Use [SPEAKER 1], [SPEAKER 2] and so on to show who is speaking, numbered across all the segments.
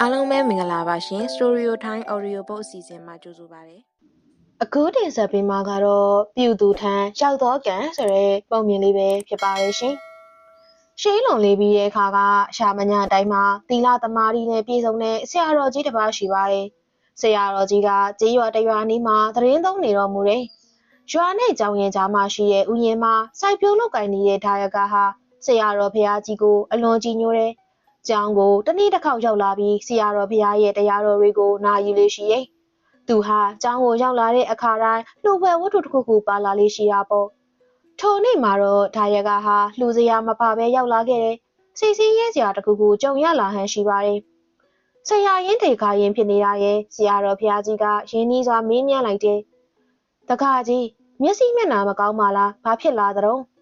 [SPEAKER 1] အားလုံးပဲမင်္ဂလာပါရှင် Storio Time Audio Book အစီအစဉ်မှာကြိုဆိုပါရစေ။
[SPEAKER 2] အခုတင်ဆက်ပေးမှာကတော့ပြူသူထန်းရောက်တော့ကံဆိုတဲ့ပုံမြင်လေးပဲဖြစ်ပါရဲ့ရှင်။ရှေးလွန်လေးပြီးတဲ့အခါကရှာမညာတိုင်းမှာသီလသမာဓိနဲ့ပြည့်စုံတဲ့ဆရာတော်ကြီးတစ်ပါးရှိပါတယ်။ဆရာတော်ကြီးကကြေးရွာတရွာနီးမှာသတင်းသုံးနေတော်မူတယ်။ရွာနဲ့ကြောင်ရင်ကြားမှာရှိတဲ့ဥယျာဉ်မှာစိုက်ပျိုးလုပ်ကိုင်နေတဲ့ဒါယကဟာ ဆရာတော်ဖရာကြီးကိုအလွန်ကြည်ညိုတယ်။ကျောင်းကိုတနေ့တစ်ခေါက်ရောက်လာပြီးဆရာတော်ဖရာရဲ့တရားတော်တွေကိုနာယူလေးရှိရဲ့။သူဟာကျောင်းကိုရောက်လာတဲ့အခါတိုင်းလှူပွဲဝတ္ထုတစ်ခုခုပါလာလေးရှိတာပေါ့။ထိုနေ့မှာတော့ဒါယကဟာလှူစရာမပါဘဲရောက်လာခဲ့တယ်။စိတ်ဆင်းရဲစရာတစ်ခုခုကြုံရလာဟန်ရှိပါတယ်။ဆရာရင်တေခါရင်ဖြစ်နေတာရဲ့ဆရာတော်ဖရာကြီးကရင်းနှီးစွာမေးမြန်းလိုက်တယ်။တခါကြီးမျက်စိမျက်နှာမကောင်းပါလား။ဘာဖြစ်လာသလဲ။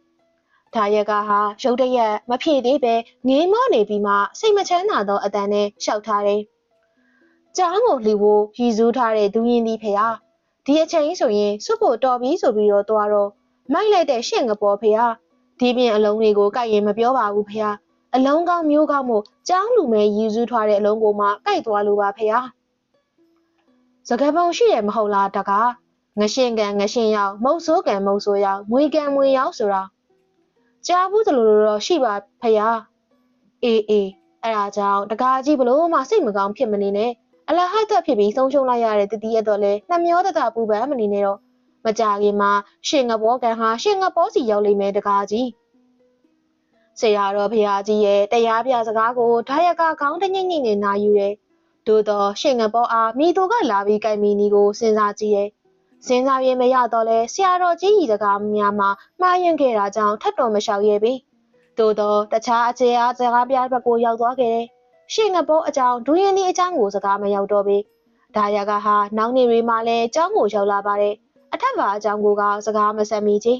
[SPEAKER 2] ဒါရကဟာရုတ်တရက်မဖြေသေးပဲငေးမောနေပြီးမှစိတ်မချမ်းသာသောအတန်နဲ့ရှောက်ထားတယ်။ကြားကိုလှီဖို့ရည်စူးထားတဲ့ဒူးရင်ဒီဖေဟာဒီအချိန်ဆိုရင်စွတ်ဖို့တော်ပြီဆိုပြီးတော့သွားတော့မိုက်လိုက်တဲ့ရှင့်ကပေါ်ဖေဟာဒီပြင်အလုံးတွေကိုကြိုက်ရင်မပြောပါဘူးဖေဟာအလုံးကောင်းမျိုးကောင်းမို့ကြောင်းလူမဲရည်စူးထားတဲ့အလုံးကိုမှကြိုက်သွားလို့ပါဖေဟာစကပုံရှိရမဟုတ်လားတကားငရှင်းကန်ငရှင်းရောက်မုတ်ဆိုးကန်မုတ်ဆိုးရောက်မွေကန်မွေရောက်ဆိုတာ ကြားဘူးသလိုလိုတော့ရှိပါဖယားအေးအေးအဲ့ဒါကြောင့်တကားကြီးဘလို့မှစိတ်မကောင်းဖြစ်မနေနဲ့အလဟတ်သက်ဖြစ်ပြီးဆုံးရှုံးလိုက်ရတဲ့တတိယတော့လဲနှမျောတတာပူပန်မနေနဲ့တော့မကြခင်မှာရှင်ငဘောကန်ဟာရှင်ငဘောစီရောက်လိမ့်မယ်တကားကြီးဆရာတော်ဖရာကြီးရဲ့တရားပြစကားကိုဓာယကကောင်းတညိမ့်ညိမ့်နဲ့နာယူတယ်။သို့တော့ရှင်ငဘောအားမိသူကလာပြီးကြိုက်မီနီကိုစဉ်းစားကြည့်ရဲ့ စဉ်းစားရင်မရတော့လဲဆရာတော်ကြီးကြီးစကားများမှာမှားယွင်းခဲ့တာကြောင့်ထပ်တော်မလျှောက်ရဲပြီသို့တော့တခြားအခြေအားစကားပြဘက်ကိုရောက်သွားခဲ့တယ်ရှေ့ငဘောအကြောင်းဒူရင်ဒီအကြောင်းကိုစကားမရောက်တော့ပြီဒါရကဟာနောက်နေတွေမှာလဲအကြောင်းကိုရောက်လာပါတယ်အထက်ကအကြောင်းကိုကစကားမဆက်မိချေ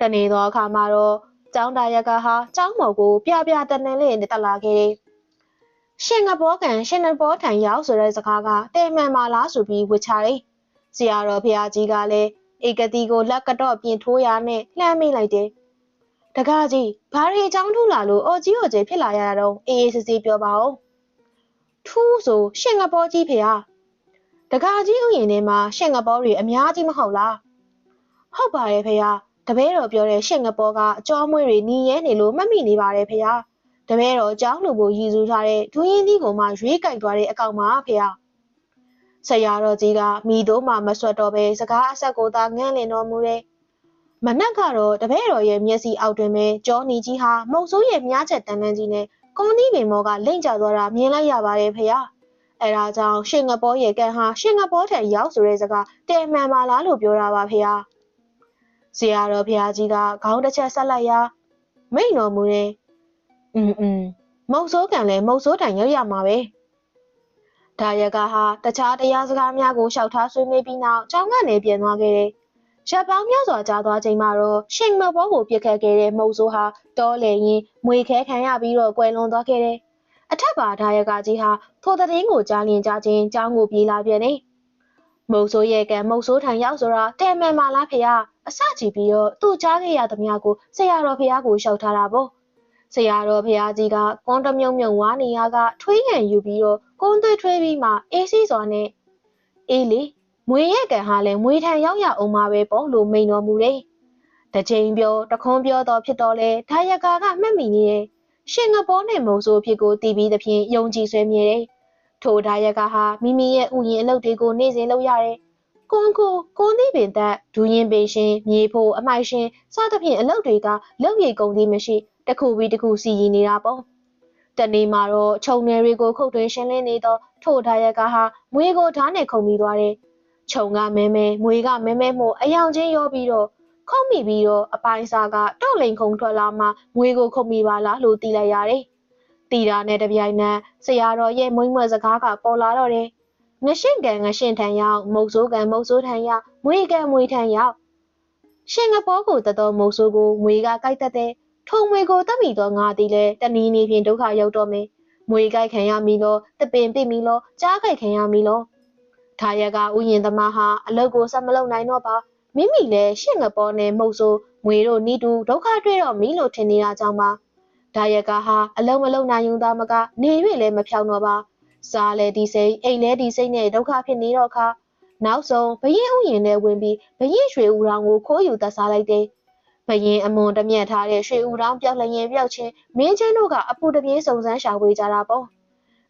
[SPEAKER 2] တနေသောအခါမှာတော့ကျောင်းဒါရကဟာကျောင်းမော်ကိုပြပြတနန်လေးနဲ့တက်လာခဲ့တယ်ရှင်ငဘောကန်ရှင်ငဘောထံရောက်ဆိုတဲ့စကားကတဲ့မှန်ပါလားဆိုပြီးဝစ်ချတယ် ဆရာတော်ဖရာကြီးကလည်းဧကတိကိုလက်ကတော့ပြင်ထိုးရနဲ့လှမ်းမိလိုက်တယ်။တကားကြီးဘာရီအကြောင်းထူလာလို့အော်ကြီးအော်ကျဖြစ်လာရတာတော့အေးအေးဆေးဆေးပြောပါဦး။ထူးဆိုရှင်ငဘောကြီးဖရာတကားကြီးဥယျာဉ်ထဲမှာရှင်ငဘောတွေအများကြီးမဟုတ်လား။ဟုတ်ပါတယ်ဖရာတပည့်တော်ပြောတဲ့ရှင်ငဘောကအကြောမွေးတွေနီးရဲနေလို့မှတ်မိနေပါတယ်ဖရာတပည့်တော်အကြောင်းလိုကိုရည်စူးထားတဲ့ဒူးရင်ကြီးကိုမှရွေးကြိုက်သွားတဲ့အကောင်ပါဖရာ။ ဆရာတော်ကြီးကမိတို့မှမဆွတ်တော့ပဲစကားအဆက်ကိုသာငန့်လင်တော်မူတယ်။မနက်ကတော့တပည့်တော်ရဲ့မျက်စိအောက်တွင်ပဲကြောနီကြီးဟာမုတ်ဆိုးရဲ့မြားချက်တန်တန်းကြီးနဲ့ကွန်သီးပင်မောကလိမ့်ကျသွားတာမြင်လိုက်ရပါတယ်ဖေ။အဲဒါကြောင့်ရှင်ငပေါ်ရဲ့ကန်ဟာရှင်ငပေါ်ထံရောက်ဆိုတဲ့စကားတဲမှန်ပါလားလို့ပြောတာပါဖေ။ဆရာတော်ဖះကြီးကခေါင်းတစ်ချက်ဆက်လိုက်ရာမိန်တော်မူတယ်။အင်းအင်းမုတ်ဆိုးကန်လဲမုတ်ဆိုးတိုင်ရောက်ရမှာပဲ။ ဒါရကဟာတခြားတရားစကားများကိုလျှောက်ထားဆွေးနွေးပြီးနောက်ကျောင်းကနေပြန်သွားခဲ့တယ်။ရပ်ပေါင်းများစွာကြာသွားချိန်မှာတော့ရှင်မဘောကိုပြစ်ခတ်ခဲ့တဲ့မုတ်ဆိုးဟာတောလေရင်မွေခဲခံရပြီးတော့ကွယ်လွန်သွားခဲ့တယ်။အထက်ပါဒါရကကြီးဟာထိုတဲ့င်းကိုကြားလျင်ကြားချင်းကျောင်းကိုပြေးလာပြန်တယ်။မုတ်ဆိုးရဲ့ကံမုတ်ဆိုးထံရောက်ဆိုတာတဲမှန်ပါလားဖေ။အစကြည့်ပြီးတော့သူ့ကြားခဲ့ရသမျှကိုဆရာတော်ဖေကိုလျှောက်ထားတာပေါ့။ ဆရာတော်ဘုရားကြီးကကွန်တမြုံမြုံဝါနေရကထွေးငံယူပြီးတော့ကွန်သွေးထွေးပြီးမှအေးစီးစွာနဲ့အေးလေမွေရဲ့ကံဟာလည်းမွေထံရောက်ရအောင်မှာပဲပေါ့လို့မိန်တော်မူတယ်။တချိန်ပြောတခွန်းပြောတော့ဖြစ်တော့လေဒါယကာကမှတ်မိနေတယ်။ရှင်ငဘောနဲ့မုံဆိုးဖြစ်ကိုတီးပြီးသဖြင့်ယုံကြည်ဆွဲမြဲတယ်။ထိုဒါယကာဟာမိမိရဲ့ဥယျာဉ်အလုပ်တွေကိုနေ့စဉ်လုပ်ရတယ်။ကွန်ကိုကွန်သီးပင်သက်ဒူရင်ပင်ရှင်မြေဖို့အမိုက်ရှင်စသဖြင့်အလုပ်တွေကလုပ်ရည်ကုန်သည်မရှိ တစ်ခုပြီးတစ်ခုစီရင်နေတာပေါ့တနေ့မှာတော့ခြုံနယ်တွေကိုခုတ်ထွင်းရှင်းလင်းနေသောထို့ထားရကဟာမွေးကိုဓာတ်နဲ့ခုံပြီးသွားတယ်ခြုံကမဲမဲမွေးကမဲမဲမို့အယောင်ချင်းရောပြီးတော့ခုံမိပြီးတော့အပိုင်းစားကတော့လိန်ခုံထွက်လာမှမွေးကိုခုံမိပါလားလို့တီးလိုက်ရတယ်တီတာနဲ့တပြိုင်နက်ဆရာတော်ရဲ့မွေးမွေးစကားကပေါ်လာတော့တယ်ငရှင့်ကန်ငရှင့်ထန်ရောက်မုတ်ဆိုးကန်မုတ်ဆိုးထန်ရောက်မွေးကန်မွေးထန်ရောက်ရှင်ငဘောကိုတတော်မုတ်ဆိုးကိုမွေးကကြိုက်တတ်တဲ့ ထုံမွေကိုတတ်မိသောငါသည်လည်းတနည်းနည်းဖြင့်ဒုက္ခရောက်တော့မယ်။မွေကြိုက်ခံရမည်လောတပင်ပြစ်မည်လောကြားကြိုက်ခံရမည်လောထာယကဥယျင်သမားဟာအလုတ်ကိုဆက်မလုပ်နိုင်တော့ပါမိမိလည်းရှင့်ငပေါ်နဲ့မုတ်ဆိုးမွေတို့နီးတူဒုက္ခတွေ့တော့မီလို့ထင်နေတာကြောင့်ပါဒါရကဟာအလုံးမလုံးနိုင်ုံသားမကနေရွေလည်းမဖြောင်းတော့ပါစားလဲဒီစိတ်အိမ်လဲဒီစိတ်နဲ့ဒုက္ခဖြစ်နေတော့ခါနောက်ဆုံးဘရင်ဥယျင်နဲ့ဝင်ပြီးဘရင်ရွှေဦးရောင်ကိုခိုးယူသက်စားလိုက်တယ် ဘရင်အမွန်တမျက်ထားတဲ့ရွှေဦးရောင်ပြောက်လျင်ပြောက်ချင်းမင်းချင်းတို့ကအပူတပြေးစုံစမ်းရှာဖွေကြတာပေါ့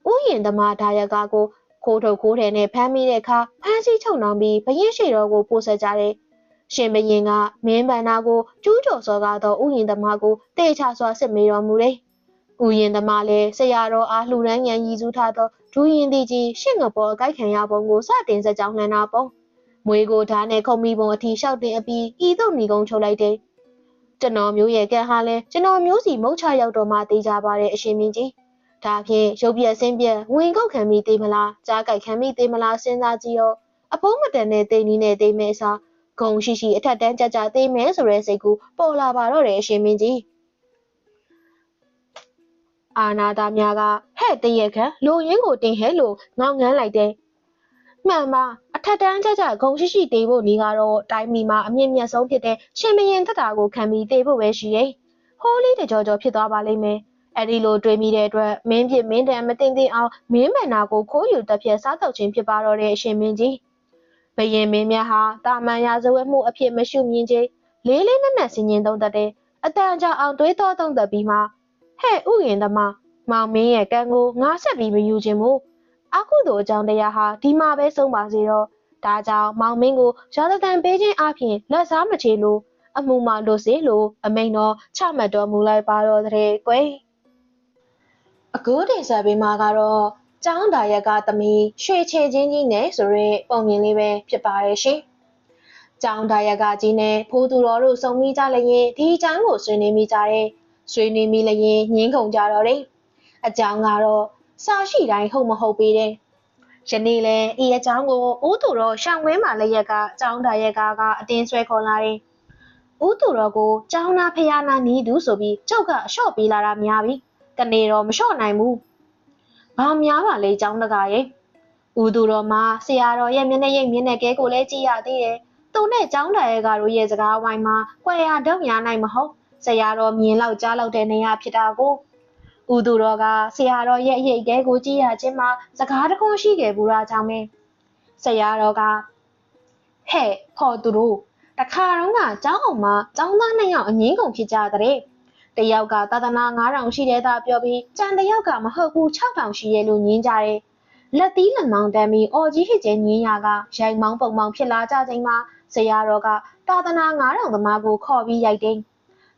[SPEAKER 2] ဥယျင်သမားဒါရကကိုခိုးထုတ်ခိုးတယ်နဲ့ဖမ်းမိတဲ့အခါဖမ်းဆီးချုပ်နှောင်ပြီးဘရင်ရှိတော်ကိုပို့ဆက်ကြတယ်ရှင်ဘရင်ကမင်းဗန္နာကိုကျူးကျော်စော်ကားသောဥယျင်သမားကိုတေချစွာစစ်မေးတော်မူတယ်။ဥယျင်သမားလည်းဆရာတော်အားလှူဒန်းရန်ရည်စူးထားသောဒူရင်တီကြီးရှင့်ငပေါ်အကိုက်ခံရပုံကိုစတင်စကြောင်းလှမ်းတာပေါ့။မွေကိုဓာတ်နဲ့ခုံမီပုံအထီလျှောက်တင်အပြီးဤသို့ညီကုန်းချုပ်လိုက်တယ်။ ကျွန်တော်မျိုးရဲ့ကံဟာလဲကျွန်တော်မျိုးစီမုတ်ချရောက်တော့မှသိကြပါတဲ့အရှင်မင်းကြီး။ဒါဖြင့်ရုပ်ပြက်ဆင်းပြက်ဝင်ကောက်ခံမိသေးမလားကြားကြိုက်ခံမိသေးမလားစဉ်းစားကြည့်ရောအဖုံးမတန်တဲ့တိမ်နီးနဲ့တိမ်မဲစားဂုံရှိရှိအထက်တန်းကြကြသေးမဲဆိုတဲ့စိတ်ကူပေါ်လာပါတော့တယ်အရှင်မင်းကြီးအာနာသားများကဟဲ့တရက်ခန့်လူရင်းကိုတင်ဟဲလို့ငောင်းငန်းလိုက်တယ်မှန်ပါအ ထက်တန်းကြကြဂုံရှိရှိတေးဖို့နေကတော့တိုင်းမီမှာအမြင့်မြတ်ဆုံးဖြစ်တဲ့ရှင်မရင်သက်တာကိုခံပြီးတေးဖို့ပဲရှိတယ်ဟိုးလေးတကြောကြောဖြစ်သွားပါလိမ့်မယ်အဲ့ဒီလိုတွေးမိတဲ့အတွက်မင်းဖြစ်မင်းတန်မတင်တင်အောင်မင်းမန်နာကိုခိုးယူတက်ပြက်စားတော့ခြင်းဖြစ်ပါတော့တဲ့အရှင်မင်းကြီးဘယင်မင်းများဟာတာမန်ရာဇဝတ်မှုအဖြစ်မရှုမြင်ခြင်းလေးလေးနက်နက်စင်ရင်သုံးတတ်တဲ့အတန်ကြာအောင်တွေးတော်သုံးသက်ပြီးမှဟဲ့ဥယျင်သမားမောင်မင်းရဲ့ကံကိုငါဆက်ပြီးမယူခြင်းမို့အခုတို့အကြောင်းတရားဟာဒီမှာပဲဆုံးပါစေတော့ ဒါကြောင့်မောင်မင်းကိုရာဇသံပေးခြင်းအပြင်လက်စားမချေလို့အမှုမှလို့စေလို့အမိန်တော်ချမှတ်တော်မူလိုက်ပါတော့တဲ့ကွယ်အခုတင်ဆက်ပေးမှာကတော့ကျောင်းသားရက်ကသမီးရွှေချေချင်းကြီးနဲ့ဆိုရဲပုံမြင်လေးပဲဖြစ်ပါတယ်ရှင်။ကျောင်းသားရက်ကကြီးနဲ့ဖိုးသူတော်တို့စုံမိကြလျင်ဒီကျောင်းကိုဆွေးနွေးမိကြတယ်။ဆွေးနွေးမိလျင်ညင်းခုန်ကြတော့တယ်။အကြောင်းကတော့စာရှိတိုင်းဟုတ်မဟုတ်ပေးတယ်။ ယနေ့လဲဤအကြောင်းကိုဦးသူတော်ရှောင်းဝင်းမာလက်ရက်ကကျောင်းသားရက်ကအတင်းဆွဲခေါ်လာတယ်။ဦးသူတော်ကိုကျောင်းသားဖျားနာနီးသူဆိုပြီးကျောက်ကအလျှော့ပေးလာတာများပြီ။တနေ့တော့မလျှော့နိုင်ဘူး။ဘာများပါလဲကျောင်းတကာရဲ့။ဦးသူတော်မှာဆရာတော်ရဲ့မျက်နှာရိပ်မျက်နှာကဲကိုလည်းကြည့်ရသေးတယ်။သူနဲ့ကျောင်းသားရဲ့ကတို့ရဲ့စကားဝိုင်းမှာကွယ်ရတော့ရနိုင်မဟုတ်။ဆရာတော်မြင်လောက်ကြားလောက်တဲ့နေရာဖြစ်တာကို ဦးသူတော်ကဆရာတော်ရဲ့အရေးကဲကိုကြည့်ရခြင်းမှာစကားတခွန်းရှိခဲ့ဘူးလားကြောင့်ပဲဆရာတော်ကဟဲ့ဖော်သူတို့တခါတော့ကကျောင်းအောင်မှာကျောင်းသားနှစ်ယောက်အငင်းကုန်ဖြစ်ကြတဲ့တယောက်ကသာသနာ9000ရှိတဲ့သားပြောပြီးကြံတယောက်ကမဟုတ်ဘူး6000ရှိရဲ့လို့ညင်းကြတယ်လက်သီးလက်မောင်းတမ်းပြီးအော်ကြီးဟစ်ကျဲညင်းရကရိုက်မောင်းပုံမောင်းဖြစ်လာကြချိန်မှာဆရာတော်ကသာသနာ9000သမားကိုခေါ်ပြီးရိုက်တယ်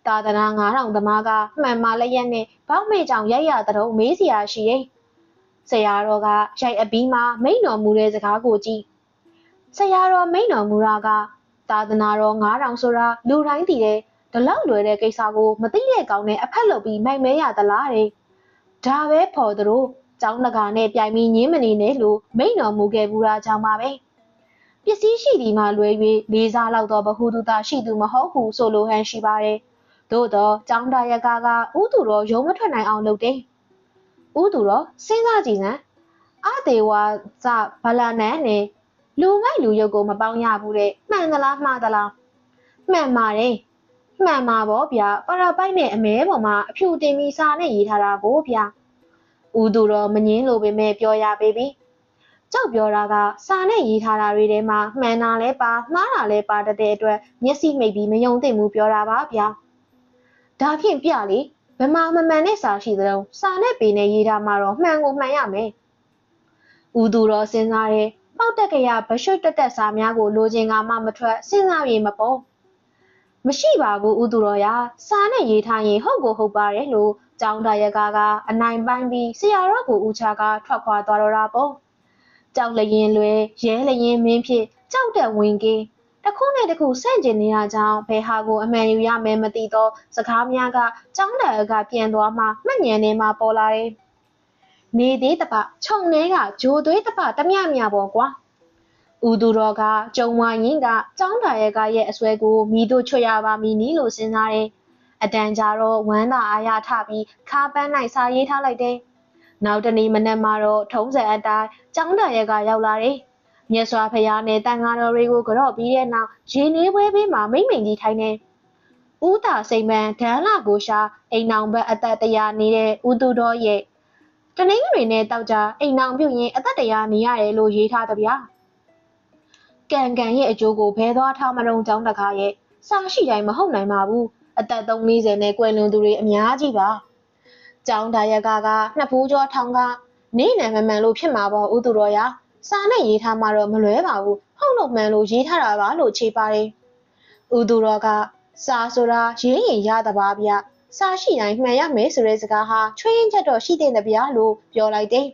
[SPEAKER 2] သာသနာ9000သမားကမှန်မှလျက်နဲ့ဘောက်မေကြောင်ရိုက်ရတဲ့တော့မေးစရာရှိတယ်။ဆရာတော်ကရိုက်အပြီးမှမိန်တော်မူတဲ့စကားကိုကြည့်။ဆရာတော်မိန်တော်မူတာကသာသနာတော်9000ဆိုတာလူတိုင်းသိတယ်။ဒီလောက်လွယ်တဲ့ကိစ္စကိုမသိတဲ့ကောင်နဲ့အဖက်လုပ်ပြီးမိုက်မဲရသလားတဲ့။ဒါပဲဖော်သူတို့ကျောင်းတကာနဲ့ပြိုင်ပြီးညင်းမနေနဲ့လို့မိန်တော်မူခဲ့ဘူးလားကြောင့်ပါပဲ။ပစ္စည်းရှိဒီမှလွဲ၍လေးစားလောက်တော့ဘဟုတုတရှိသူမဟုတ်ဘူးဆိုလိုဟန်ရှိပါတယ်။ သို့တော့ចောင်းသားရကကဥသူတော်ရုံမထွက်နိုင်အောင်လုပ်တယ်။ဥသူတော်စဉ်းစားကြည့်စမ်းအသေးဝါစဗလာနန်နဲ့လူမိုက်လူရုပ်ကိုမပေါင်းရဘူးတဲ့မှန်သလားမှားသလားမှန်ပါတယ်မှန်ပါဗောဗျာပရပိုက်နဲ့အမဲပေါ်မှာအဖြူတင်ပြီးစာနဲ့ရေးထားတာကိုဗျာဥသူတော်မငင်းလို့ပဲမဲ့ပြောရပေပြီကြောက်ပြောတာကစာနဲ့ရေးထားတာတွေထဲမှာမှန်တာလဲပါမှားတာလဲပါတဲ့အတွက်မျက်စိမိတ်ပြီးမယုံသင့်ဘူးပြောတာပါဗျာ ဒါဖြင့်ပြလေဗမာမမှန်တဲ့စာရှိသလုံးစာနဲ့ပေနဲ့ရေးထားမှာတော့မှန်ကိုမှန်ရမယ်။ဦးသူတော်စဉ်းစားတယ်ပေါက်တက်ကရဗရှုတ်တက်တက်စာများကိုလိုချင်ကမှမထွက်စဉ်းစားပြေမပေါ်။မရှိပါဘူးဦးသူတော်ရစာနဲ့ရေးထားရင်ဟုတ်ကိုဟုတ်ပါတယ်လို့ကျောင်းသားရကကအနိုင်ပိုင်းပြီးဆရာတော်ကိုဦးချကထွက်ခွာသွားတော့တာပေါ့။ကြောက်လျင်လွယ်ရဲလျင်မင်းဖြစ်ကြောက်တဲ့ဝင်ကင်း တစ်ခုနဲ့တစ်ခုဆန့်ကျင်နေတာကြောင့်ဘယ်ဟာကိုအမှန်ယူရမယ်မသိသောစကားများကကျောင်းသားကပြန်သွားမှမှတ်ဉာဏ်ထဲမှာပေါ်လာတယ်။နေသေးတပခြုံထဲကဂျိုသွေးတပတမျှမျှပေါ်ကွာ။ဦးသူတော်ကကြုံဝိုင်းရင်ကကျောင်းသားရဲ့ကရဲ့အစွဲကိုမိတို့ချွတ်ရပါမည်နီလို့စဉ်းစားတယ်။အတန်ကြာတော့ဝမ်းသာအားရထပြီးခါပန်းနိုင်စာရေးထားလိုက်တယ်။နောက်တနေ့မနက်မှာတော့ထုံးစံအတိုင်းကျောင်းသားရဲ့ကရောက်လာတယ်။ မြတ်စွာဘုရားနဲ့တန်ဃာတော်တွေကိုကြော့ပြီးတဲ့နောက်ရေနွေးပွဲဘေးမှာမိမ့်မိန်ကြီးထိုင်နေဦးတာစိန်မန်ဒန်းလာကိုရှာအိမ်အောင်ဘက်အသက်တရာနေတဲ့ဦးသူတော်ရဲ့တနင်္ဂနွေနဲ့တောက်ကြအိမ်အောင်ပြုတ်ရင်အသက်တရာနေရတယ်လို့ရေးထားသဗျာကံကံရဲ့အကျိုးကိုဘဲသွားထားမလုံးကြောင်းတကားရဲ့စာရှိတိုင်းမဟုတ်နိုင်ပါဘူးအသက်30နဲ့ကွယ်လွန်သူတွေအများကြီးပါကျောင်းဒါရကကနှစ်ဘူးကျော်ထောင်ကနေနယ်မမှန်လို့ဖြစ်မှာပေါ့ဦးသူတော်ရ စာနဲ့ရေးထားမှတော့မလွဲပါဘူးဟုတ်လို့မှန်လို့ရေးထားတာပါလို့ခြေပါတယ်ဦးသူတော်ကစာဆိုတာရေးရင်ရတာပါဗျစာရှိတိုင်းမှန်ရမယ်ဆိုတဲ့စကားဟာချွေးရင်ချက်တော့ရှိတဲ့တဗျာလို့ပြောလိုက်တယ်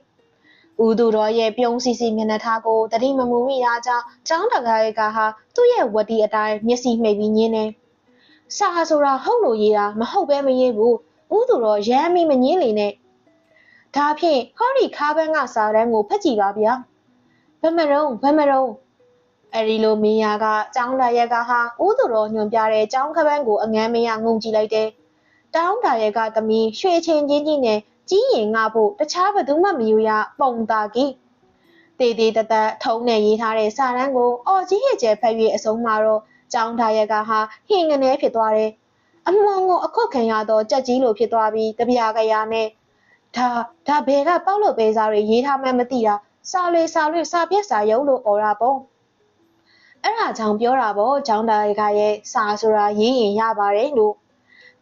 [SPEAKER 2] ဦးသူတော်ရဲ့ပြုံးစီစီမျက်နှာထားကိုတတိမမူမိတာကြောင့်ကျောင်းတကားရဲ့ကဟာသူ့ရဲ့ဝတီအတိုင်းမျက်စိမှိတ်ပြီးညင်းနေစာဆိုတာဟုတ်လို့ရေးတာမဟုတ်ပဲမရေးဘူးဦးသူတော်ရမ်းမိမငင်းလေနဲ့ဒါဖြင့်ဟောဒီခါးပန်းကစာတန်းကိုဖတ်ကြည့်ပါဗျာ ဘယ်မရုံဘယ်မရုံအဲ့ဒီလိုမင်းယာကကျောင်းသားရက်ကဟာဦးသူတော်ညွန်ပြတဲ့ကျောင်းခပန်းကိုအငမ်းမရငုံကြည့်လိုက်တယ်တောင်းတာရက်ကသမီးရွှေချင်းချင်းချင်းနဲ့ကြီးရင်ငါဖို့တခြားဘသူမှမယူရပုံတာကြီးတေးသေးတသက်ထုံးနဲ့ရေးထားတဲ့စာတန်းကိုအော်ကြီးရဲ့ကျဲဖက်၍အဆုံးမှာတော့ကျောင်းသားရက်ကဟာဟင်ငနေဖြစ်သွားတယ်အမွန်ကိုအခုတ်ခံရတော့ကြက်ကြီးလိုဖြစ်သွားပြီးတပြားကရနဲ့ဒါဒါဘယ်ကပေါက်လို့ပဲစားတွေရေးထားမှန်းမသိတာ စာလေစာလွေစာပြက်စာရုပ်လို့អော်တာပေါ့အဲ့ဒါကြောင့်ပြောတာပေါ့ကျောင်းသားရကရဲ့စာဆိုတာရေးရင်ရပါတယ်လို့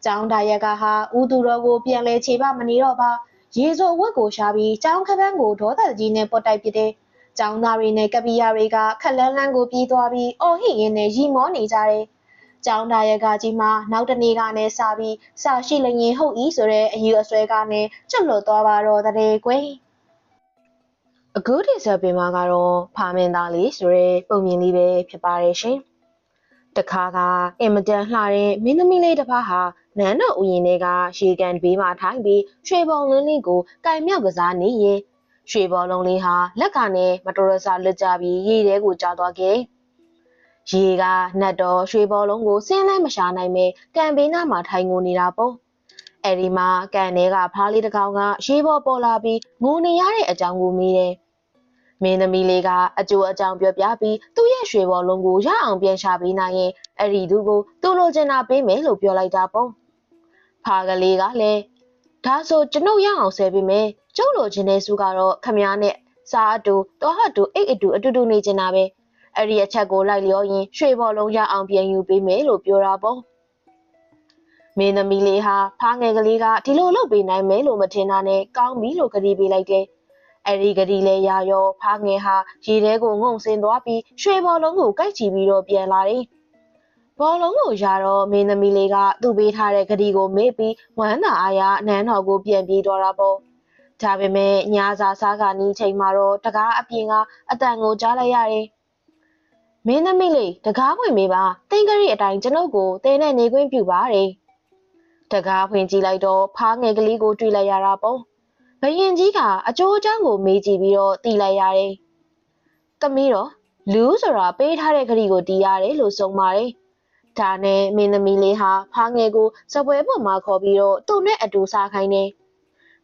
[SPEAKER 2] ကျောင်းသားရကဟာဦးသူတော်ကိုပြန်လဲခြေပမနေတော့ပါရေစိုးဝက်ကိုရှာပြီးကျောင်းခပန်းကိုဒေါသကြီးနဲ့ပုတ်တိုက်ပစ်တယ်ကျောင်းသားတွေနဲ့ကပီယာတွေကခက်လန်းလန်းကိုပြေးသွားပြီးအော်ဟစ်ရင်းနဲ့ရီမောနေကြတယ်ကျောင်းသားရကကြီးမှနောက်တနေ့ကနဲ့စပြီးစာရှိလျင်ဟုတ်ဤဆိုတဲ့အယူအဆွဲကနဲ့ကျွတ်လွတ်သွားပါတော့တဲ့ကွယ် အခုဒီဇပင်မှာကတော့ဖာမင်သားလေးဆိုတဲ့ပုံမြင်လေးပဲဖြစ်ပါတယ်ရှင်တခါကအင်မတန်လှတဲ့မင်းသမီးလေးတစ်ပါးဟာနန်းတော်ဥယျာဉ်ထဲကရေကန်ဘေးမှာထိုင်ပြီးရွှေပုံလင်းလေးကိုကင်မြောက်ကစားနေရင်ရွှေဘောလုံးလေးဟာလက်ကနေမတော်ရဆာလွတ်ကြပြီးရေထဲကိုကျသွားခဲ့။ရေကနတ်တော်ရွှေဘောလုံးကိုဆင်းလဲမရှာနိုင်ပဲကံဘေးနားမှာထိုင်ငိုနေတာပေါ့။ အဲဒီမှာကန်ထဲကဖားလေးတစ်ကောင်ကရေပေါ်ပေါ်လာပြီးငိုနေရတဲ့အကြောင်းကိုမေးတယ်။မင်းသမီးလေးကအကျိုးအကြောင်းပြောပြပြီးသူ့ရဲ့ရွှေဘောလုံးကိုရအောင်ပြန်ရှာပေးနိုင်ရင်အဲ့ဒီသူကိုသူ့လိုချင်တာပေးမယ်လို့ပြောလိုက်တာပေါ့။ဖားကလေးကလည်းဒါဆိုကျွန်ုပ်ရအောင်ဆဲပေးမယ်ကျုပ်လိုချင်တဲ့စုကတော့ခမားနဲ့စားအတူတောဟတ်တူအိတ်အတူအတူတူနေချင်တာပဲအဲ့ဒီအချက်ကိုလိုက်လျောရင်ရွှေဘော်လုံးရအောင်ပြန်ယူပေးမယ်လို့ပြောတာပေါ့ မင်းသမီးလေးဟာဖားငယ်ကလေးကဒီလိုလုပ်ပေးနိုင်မယ်လို့မထင်တာနဲ့ကောင်းပြီလို့ကတိပေးလိုက်တယ်အဲ့ဒီကတိလဲရရောဖားငယ်ဟာရေထဲကိုငုံဆင်းသွားပြီးရွှေဘော်လုံးကိုကိုက်ချီပြီးတော့ပြန်လာတယ်ဘောလုံးကိုရတော့မင်းသမီးလေးကသူ့ပေးထားတဲ့ဂတိကိုမေ့ပြီးဝမ်းသာအားရနန်းတော်ကိုပြန်ပြေးသွားတာပေါ့ဒါပေမဲ့ညာစာစားကနီးချိန်မှာတော့တကားအပြင်ကအတန်ကိုကြားလိုက်ရတယ်မင်းသမီးလေးတကားဖွင့်ပေးပါတင်းကလေးအတိုင်းကျွန်ုပ်ကိုတင်းနဲ့နေခွင့်ပြုပါတယ် တကားဖွင့်ကြည့်လိုက်တော့ဖားငယ်ကလေးကိုတွေ့လိုက်ရတာပေါ့ဘရင်ကြီးကအကျိုးအကြောင်းကိုမေးကြည့်ပြီးတော့တီးလိုက်ရတယ်သမီးတော့လူဆိုတာပေးထားတဲ့ခရီးကိုတီးရတယ်လို့ဆိုပါတယ်ဒါနဲ့မင်းသမီးလေးဟာဖားငယ်ကိုစပွဲပေါ်မှာခေါ်ပြီးတော့သူ့နဲ့အတူစားခိုင်းတယ်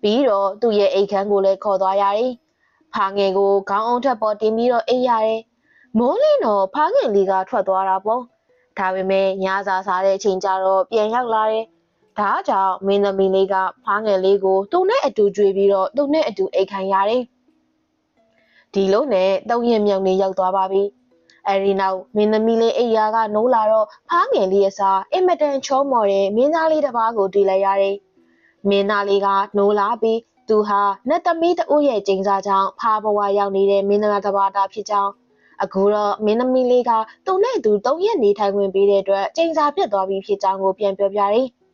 [SPEAKER 2] ပြီးတော့သူ့ရဲ့အိတ်ခမ်းကိုလည်းခေါ်သွားရတယ်။ဖားငယ်ကိုခေါင်းအောင်ထက်ပေါ်တင်ပြီးတော့အိတ်ရတယ်။မိုးလင်းတော့ဖားငယ်လေးကထွက်သွားတာပေါ့။ဒါပေမဲ့ညစာစားတဲ့အချိန်ကျတော့ပြန်ရောက်လာတယ်။ ဒါကြောင့်မင်းသမီးလေးကဖားငယ်လေးကိုသူ့နဲ့အတူကြွေးပြီးတော့သူ့နဲ့အတူအိတ်ခံရတယ်။ဒီလိုနဲ့တုံးရင်မြောင်နေရောက်သွားပါပြီ။အဲဒီနောက်မင်းသမီးလေးအိယာကနိုးလာတော့ဖားငယ်လေးရဲ့စားအင်မတန်ချောမော်တဲ့မင်းသားလေးတစ်ပါးကိုတွေ့လိုက်ရတယ်မင်းသားလေးကနိုးလာပြီးသူဟာနတ်သမီးတဦးရဲ့ကျင်းစားကြောင့်ဖားဘဝရောက်နေတဲ့မင်းသားတစ်ပါးတာဖြစ်ကြောင်းအခုတော့မင်းသမီးလေးကသူနဲ့သူ၃ရက်နေထိုင်ခွင့်ပေးတဲ့အတွက်ကျင်းစားဖြစ်သွားပြီဖြစ်ကြောင်းကိုပြန်ပြောပြတယ်။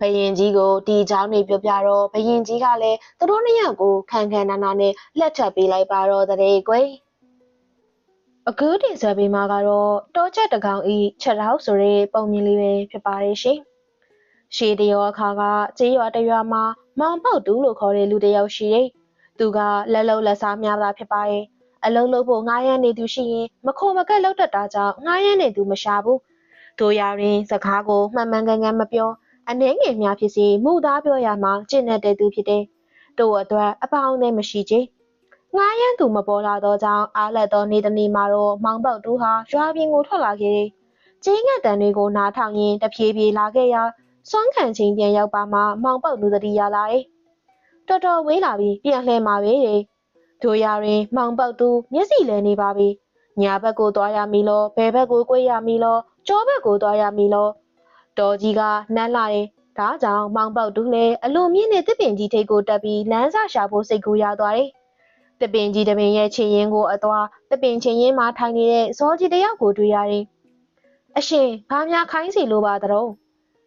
[SPEAKER 2] ဘယင်ကြီးကိုဒီเจ้าနေပြောပြတော့ဘယင်ကြီးကလည်းသူတို့နှစ်ယောက်ကိုခံခံနာနာနဲ့လက်ထပ်ပေးလိုက်ပါတော့တဲ့ကွယ်။အခုတင်ဆက်ပေးမှာကတော့တောချက်တကောင်ဤချက်ထောက်ဆိုတဲ့ပုံမြင်လေးပဲဖြစ်ပါတယ်ရှင်။ရှေးတရောအခါကကျေးရွာတရွာမှာမောင်ပေါက်တူလို့ခေါ်တဲ့လူတစ်ယောက်ရှိတယ်။သူကလက်လုံးလက်စားများတာဖြစ်ပါတယ်။အလုံးလုံးဖို့ငားရမ်းနေသူရှိရင်မခိုမကက်လောက်တတ်တာကြောင့်ငားရမ်းနေသူမရှာဘူး။တို့ရရင်စကားကိုမှန်မှန်ကန်ကန်မပြော အနှဲငယ်များဖြစ်စီမှုသားပြောရမှာကျင့်တဲ့သူဖြစ်တယ်။တို့အတွက်အပေါင်းနဲ့မရှိချေ။ငားရမ်းသူမပေါ်လာတော့ကြောင့်အားလက်သောနေတနေ့မှာတော့မောင်ပေါက်တူဟာရွာပြင်ကိုထွက်လာခဲ့တယ်။ ကျင်းငတ်တန်တွေကိုနားထောင်ရင်းတဖြည်းဖြည်းလာခဲ့ရာစွမ်းခံချင်းပြန်ရောက်ပါမှမောင်ပေါက်လူသတိရလာတယ်။တော်တော်ဝေးလာပြီးပြန်လှည့်มาပဲတဲ့။တို့ရရင် မောင်ပေါက်သူမျက်စိလဲနေပါပြီ။ညာဘက်ကိုသွားရမီလောဘယ်ဘက်ကို꿰ရမီလောကြောဘက်ကိုသွားရမီလော တော်ကြီးကနန်းလာတယ်။ဒါကြောင့်မောင်ပေါက်သူလည်းအလွန်မြင့်တဲ့တစ်ပင်ကြီးထိပ်ကိုတက်ပြီးလမ်းစာရှာဖို့စိတ်ကူးရသွားတယ်။တပင်ကြီးတပင်ရဲ့ခြေရင်းကိုအသွားတပင်ခြေရင်းမှာထိုင်နေတဲ့ဇောကြီးတယောက်ကိုတွေ့ရတယ်။အရှင်ဘာများခိုင်းစီလိုပါသတုံး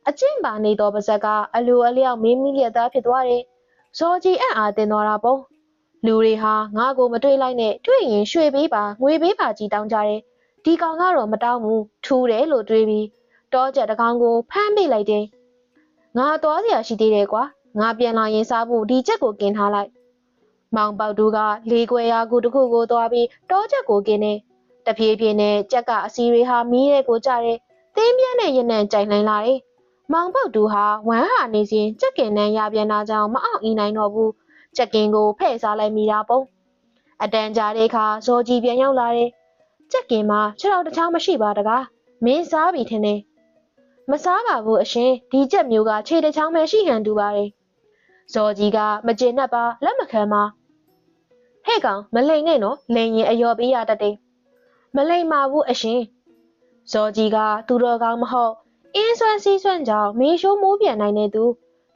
[SPEAKER 2] အကျင့်ပါနေသောပါဇက်ကအလိုအလျောက်မင်းမိလျက်သားဖြစ်သွားတယ်။ဇောကြီးအံ့အားတင်သွားတာပေါ့။လူတွေဟာငါ့ကိုမတွေ့လိုက်နဲ့တွေ့ရင်ရွှေပေးပါငွေပေးပါကြီးတောင်းကြတယ်။ဒီကောင်ကတော့မတောင်းဘူးထူးတယ်လို့တွေးပြီး တောချက်တကောင်ကိုဖမ်းပေးလိုက်တယ်။ငါသွားစရာရှိသေးတယ်ကွာ။ငါပြန်လာရင်စားဖို့ဒီချက်ကိုกินထားလိုက်။မောင်ပေါက်တူကလေကွယ်ရာကူတစ်ခုကိုသွားပြီးတောချက်ကိုกินနေ။တဖြည်းဖြည်းနဲ့ကြက်ကအစီတွေဟာမီးရဲကိုကြတယ်။တင်းပြန်းနဲ့ရနံကြိုင်နိုင်လာတယ်။မောင်ပေါက်တူဟာဝမ်းဟာနေစဉ်ကြက်ကင်နန်းရပြန်တာကြောင့်မအောင်အီနိုင်တော့ဘူး။ကြက်ကင်ကိုဖဲ့စားလိုက်မိတာပုံ။အတန်ကြာတဲ့အခါဇော်ကြီးပြန်ရောက်လာတယ်။ကြက်ကင်မှာခြေထောက်တစ်ချောင်းမရှိပါတကား။မင်းစားပြီထင်တယ်။ မစားပါဘူးအရှင်ဒီကြက်မျိုးကခြေတစ်ချောင်းပဲရှိဟန်တူပါတယ်။ဇော်ကြီးကမကျေနပ်ပါလက်မခံပါ။ဟဲ့ကောင်မလိန်နဲ့နော်လိန်ရင်အယော်ပေးရတတ်တယ်။မလိန်ပါဘူးအရှင်။ဇော်ကြီးကသူတော်ကောင်းမဟုတ်အင်းဆွမ်းစည်းဆွမ်းကြောင့်မေရှိုးမိုးပြန်နိုင်တဲ့သူ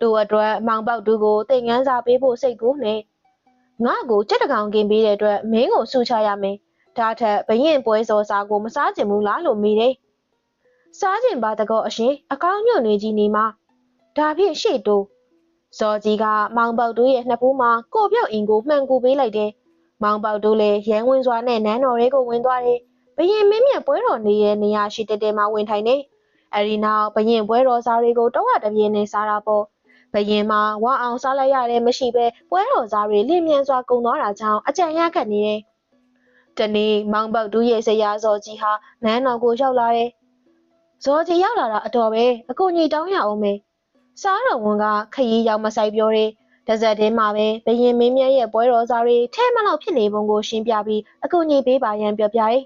[SPEAKER 2] တို့အတွက်မောင်ပေါက်တူကိုတိမ်ငန်းစာပေးဖို့စိတ်ကူးနဲ့ငါ့ကိုကြက်တကောင်ကင်ပေးတဲ့အတွက်မင်းကိုဆူချရမယ်ဒါထက်ဘရင်ပွဲစောစာကိုမစားကျင်ဘူးလားလို့မိတယ် စားကျင်ပါတကောအရှင်အကောင်းညွန့်နေကြီးနေမှာဒါဖြင့်ရှေ့တိုးဇော်ကြီးကမောင်ပေါက်တူရဲ့နှစ်ဖူးမှာကိုပြောက်အင်ကိုမှန်ကူပေးလိုက်တယ်မောင်ပေါက်တူလည်းရန်ဝင်စွာနဲ့နန်းတော်ရဲကိုဝင်သွားတယ်ဘရင်မင်းမြတ်ပွဲတော်နေရဲ့နေရာရှိတဲတဲမှာဝင်ထိုင်နေအဲဒီနောက်ဘရင်ပွဲတော်စားတွေကိုတော့တပြင်းနဲ့စားတာပေါ့ဘရင်မှာဝါအောင်စားလိုက်ရတယ်မရှိပဲပွဲတော်စားတွေလင်းမြန်စွာကုန်သွားတာကြောင့်အကြံရခတ်နေတယ်တနေ့မောင်ပေါက်တူရဲ့ဆရာဇော်ကြီးဟာနန်းတော်ကိုရောက်လာတယ် ဇော်ကြီးရောက်လာတာအတော်ပဲအကူကြီးတောင်းရအောင်မယ်စားတော်ဝန်ကခရီးရောက်မဆိုင်ပြောတယ်တဇက်တင်းမှာပဲဘရင်မင်းမြတ်ရဲ့ပွဲတော်စားတွေထဲမလောက်ဖြစ်နေပုံကိုရှင်းပြပြီးအကူကြီးပေးပါရန်ပြောပြတယ်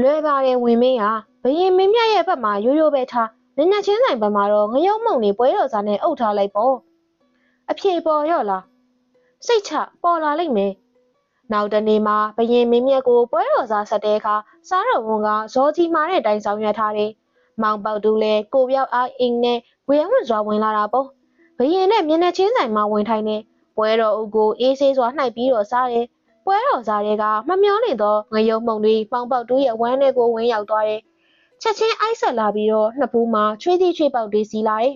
[SPEAKER 2] လွယ်ပါတယ်ဝင်မင်းဟာဘရင်မင်းမြတ်ရဲ့ဘက်မှာရိုးရိုးပဲထားနင်နချင်းဆိုင်ဘက်မှာတော့ငရုံမုံနေပွဲတော်စားနဲ့အုပ်ထားလိုက်ပေါ့အဖြေပေါ်ရော့လားစိတ်ချပေါ်လာလိမ့်မယ် နောက်တနေ့မှာဘရင်မင်းမြတ်ကိုပွဲတော်စားဆက်တဲ့အခါစားတော်ဝန်ကဇောကြီးမာတဲ့အတိုင်းဆောင်ရွက်ထားတယ်မောင်ပေါက်တူလည်းကိုပြောက်အားအင်းနဲ့ဝေယံဝင်စွာဝင်လာတာပေါ့ဘရင်နဲ့မျက်နှာချင်းဆိုင်မှာဝင်ထိုင်နေပွဲတော်အုပ်ကိုအေးဆေးစွာနှိုက်ပြီးတော့စားတယ်ပွဲတော်စားတွေကမမျောနေသောငရုံမုံတွေပေါင်ပေါက်တူရဲ့ဝမ်းထဲကိုဝင်ရောက်သွားတယ်ချက်ချင်းအိုက်ဆက်လာပြီးတော့နှစ်ဘူးမှာချွေးသီးချွေးပေါက်တွေစီလာတယ်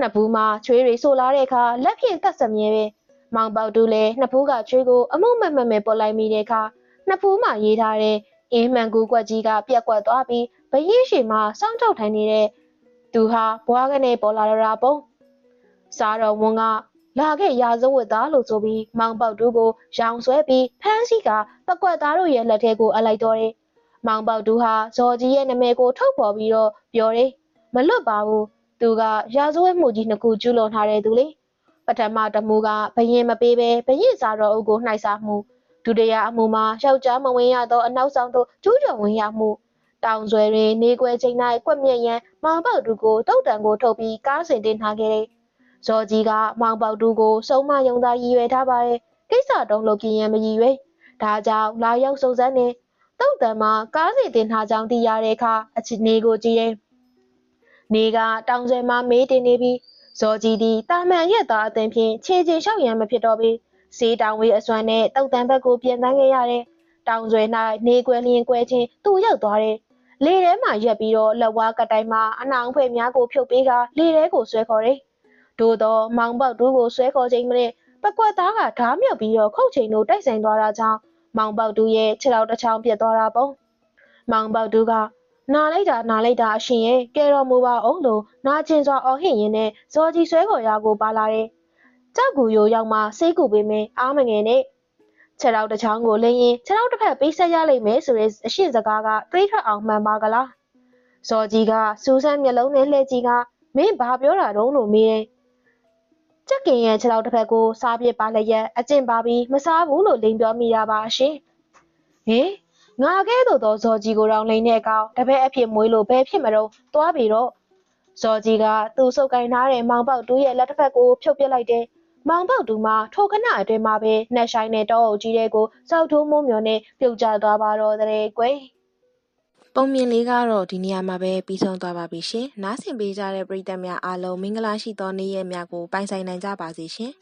[SPEAKER 2] နှစ်ဘူးမှာချွေးတွေဆိုလာတဲ့အခါလက်ဖြင့်သက်စမြဲပဲ မောင်ပေါက်တူလည်းနှစ်ဘူးကချွေးကိုအမှုမမမဲပေါ်လိုက်မိတဲ့အခါနှစ်ဘူးမှာရေးထားတဲ့အင်းမှန်ကူကွက်ကြီးကပြက်ကွက်သွားပြီးဘရင်ရှိမှာစောင်းထုတ်ထိုင်နေတဲ့သူဟာဘွားကနေပေါ်လာတော့တာပုံစားတော်ဝန်ကလာခဲ့ရာဇဝတ်သားလို့ဆိုပြီးမောင်ပေါက်တူကိုရောင်ဆွဲပြီးဖမ်းဆီးကပကွက်သားတို့ရဲ့လက်ထဲကိုအလိုက်တော့တယ်။မောင်ပေါက်တူဟာဇော်ကြီးရဲ့နာမည်ကိုထုတ်ဖော်ပြီးတော့ပြောတယ်။မလွတ်ပါဘူး။သူကရာဇဝတ်မှုကြီးနှစ်ခုကျူးလွန်ထားတဲ့သူလေ။ ပထမတမှုကဘရင်မပေးပဲဘရင်စားတော်အုပ်ကိုနှိုက်စားမှုဒုတိယအမှုမှာယောက်ျားမဝင်ရသောအနောက်ဆောင်သို့ကျူးကျော်ဝင်ရမှုတောင်ဆွဲတွင်နေကွယ်ချိန်၌ကွက်မြက်ရန်မောင်ပေါက်တူကိုတုတ်တံကိုထုတ်ပြီးကားစင်တင်ထားခဲ့တယ်။ဇော်ကြီးကမောင်ပေါက်တူကိုစုံမယုံသားရည်ရွယ်ထားပါတယ်။ကိစ္စတုံးလုပ်ပြင်းရန်မရည်ရွယ်။ဒါကြောင့်လာရောက်စုံစမ်းနေတုတ်တံမှာကားစင်တင်ထားကြောင်းသိရတဲ့အခါအခြေအနေကိုကြည့်ရင်နေကတောင်ဆွဲမှာမေးတင်နေပြီး ဇော်ကြီးသည်တာမန်ရက်သားအသင်ဖြင့်ခြေချင်လျှောက်ရန်မဖြစ်တော့ပေစေးတောင်ဝေးအစွမ်းနဲ့တုတ်တံဘက်ကိုပြန်တန်းခဲ့ရတယ်။တောင်ဆွဲ၌နေကွယ်လျင်ကွယ်ချင်းသူ့ရောက်သွားတယ်။လေထဲမှာရက်ပြီးတော့လက်ဝါးကတိုင်းမှာအနောင်ဖွဲ့များကိုဖြုတ်ပေးကလေထဲကိုဆွဲခေါ်တယ်။သို့တော့မောင်ပေါက်တူးကိုဆွဲခေါ်ချိန်မနဲ့ပကွက်သားကဓားမြောက်ပြီးတော့ခုတ်ချိန်တို့တိုက်ဆိုင်သွားတာကြောင့်မောင်ပေါက်တူးရဲ့ခြေထောက်တစ်ချောင်းပြတ်သွားတာပေါ့။မောင်ပေါက်တူးက နာလိုက်တာနာလိုက်တာအရှင်ရဲ့ကဲတော်မူပါအောင်လို့နာကျင်စွာအော်ဟစ်ရင်းနဲ့ဇော်ကြီးဆွဲခေါ်ရာကိုပါလာတယ်။ကြောက်ကူရိုရောက်မှစိတ်ကူပေးမယ်အားမငယ်နဲ့ခြေထောက်တစ်ချောင်းကိုလင်းရင်ခြေထောက်တစ်ဖက်ပေးဆက်ရလိမ့်မယ်ဆိုတဲ့အရှင်းစကားကတွေးထွက်အောင်မှန်ပါကလား။ဇော်ကြီးကစူးစမ်းမျက်လုံးနဲ့လှည့်ကြည့်ကမင်းဘာပြောတာတုံးလို့မေးတယ်။ကြက်ကင်ရဲ့ခြေထောက်တစ်ဖက်ကိုစားပစ်ပါလျက်အကျင့်ပါပြီးမစားဘူးလို့လိန်ပြောမိရပါရှင်။ဟင် ငါကဲသို့သောဇော်ကြီးကိုတောင်လိန်တဲ့ကောင်တပည့်အဖြစ်မွေးလို့ဘယ်ဖြစ်မတော့သွားပြီတော့ဇော်ကြီးကသူ့စုပ်ကိုင်းထားတဲ့မောင်ပေါက်တူရဲ့လက်တစ်ဖက်ကိုဖြုတ်ပစ်လိုက်တယ်မောင်ပေါက်တူမှာထိုခဏအတွင်းမှာပဲနှက်ဆိုင်တဲ့တောအုပ်ကြီးတဲ့ကိုစောက်ထိုးမုံမျောနဲ့ပြုတ်ကျသွားပါတော့တဲ့ကွယ်
[SPEAKER 1] ပုံမြင်လေးကတော့ဒီနေရာမှာပဲပြီးဆုံးသွားပါပြီရှင်နားဆင်ပေးကြတဲ့ပရိသတ်များအားလုံးမင်္ဂလာရှိသောနေ့ရက်များကိုပိုင်ဆိုင်နိုင်ကြပါစေရှင်